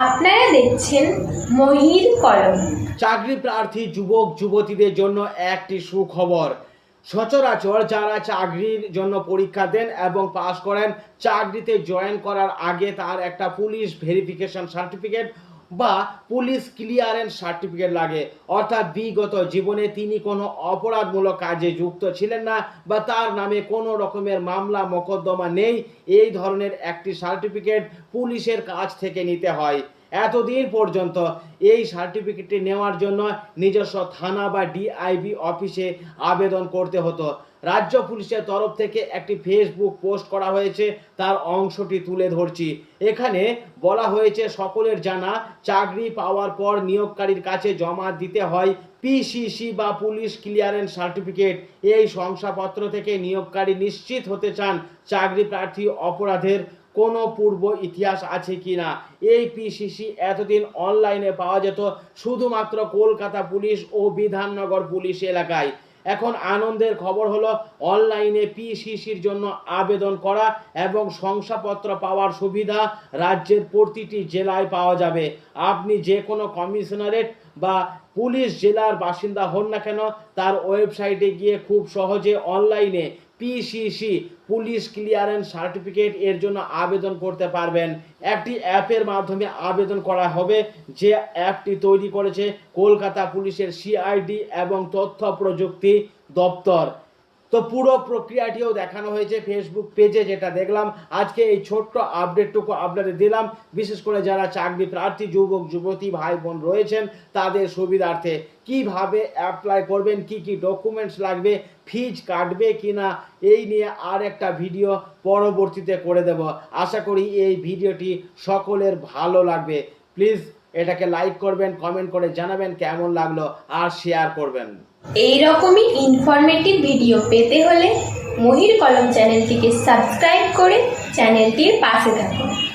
আপনারা দেখছেন মহির কলম। চাকরি প্রার্থী, যুবক, যুবতীদের জন্য একটি সুখবর। সচরাচর যারা চাকরির জন্য পরীক্ষা দেন এবং পাশ করেন, চাকরিতে জয়েন করার আগে তার একটা পুলিশ ভেরিফিকেশন সার্টিফিকেট বা পুলিশ ক্লিয়ারেন্স সার্টিফিকেট লাগে। অর্থাৎ বিগত জীবনে তিনি কোনো অপরাধমূলক কাজে যুক্ত ছিলেন না বা তার নামে কোনো রকমের মামলা মোকদ্দমা নেই। এই ধরনের একটি সার্টিফিকেট পুলিশের কাছ থেকে নিতে হয়। এতদিন পর্যন্ত এই সার্টিফিকেটটি নেওয়ার জন্য নিজস্ব থানা বা ডিআইবি অফিসে আবেদন করতে হতো। রাজ্য পুলিশের তরফ থেকে একটি ফেসবুক পোস্ট করা হয়েছে, তার অংশটি তুলে ধরছি। এখানে বলা হয়েছে, সকলের জানা, চাকরি পাওয়ার পর নিয়োগকারীর কাছে জমা দিতে হয় পিসিসি বা পুলিশ ক্লিয়ারেন্স সার্টিফিকেট। এই শংসাপত্র থেকে নিয়োগকারী নিশ্চিত হতে চান চাকরি প্রার্থী অপরাধের কোনো পূর্ব ইতিহাস আছে কি না এই পিসিসি এতদিন অনলাইনে পাওয়া যেত, শুধুমাত্র কলকাতা পুলিশ ও বিধাননগর পুলিশ এলাকায়। এখন আনন্দের খবর হলো অনলাইনে পিসিসির জন্য আবেদন করা এবং শংসাপত্র পাওয়ার সুবিধা রাজ্যের প্রতিটি জেলায় পাওয়া যাবে। আপনি যে কোনো কমিশনারেট বা পুলিশ জেলার বাসিন্দা হন না কেন, তার ওয়েবসাইটে গিয়ে খুব সহজে অনলাইনে পিসিসি পুলিশ ক্লিয়ারেন্স সার্টিফিকেট এর জন্য আবেদন করতে পারবেন। একটি অ্যাপের মাধ্যমে আবেদন করা হবে। যে অ্যাপটি তৈরি করেছে কলকাতা পুলিশের সিআইডি এবং তথ্য প্রযুক্তি দপ্তর। তো পুরো প্রক্রিয়াটিও দেখানো হয়েছে ফেসবুক পেজে যেটা দেখলাম। আজকে এই ছোট্ট আপডেটটুকু আপনাদের দিলাম। বিশেষ করে যারা চাকরি প্রার্থী, যুবক, যুবতী, ভাই, বোন রয়েছেন, তাদের সুবিধার্থে কীভাবে অ্যাপ্লাই করবেন, কি কি ডকুমেন্টস লাগবে ফিজ কাটবে কি না এই নিয়ে আর একটা ভিডিও পরবর্তীতে করে দেব। আশা করি এই ভিডিওটি সকলের ভালো লাগবে। প্লিজ এটাকে লাইক করবেন, কমেন্ট করে জানাবেন কেমন লাগল আর শেয়ার করবেন। এই রকমই ইনফরমেটিভ ভিডিও পেতে হলে মহির কলম চ্যানেলটিকে সাবস্ক্রাইব করে চ্যানেলটির পাশে থাকুন।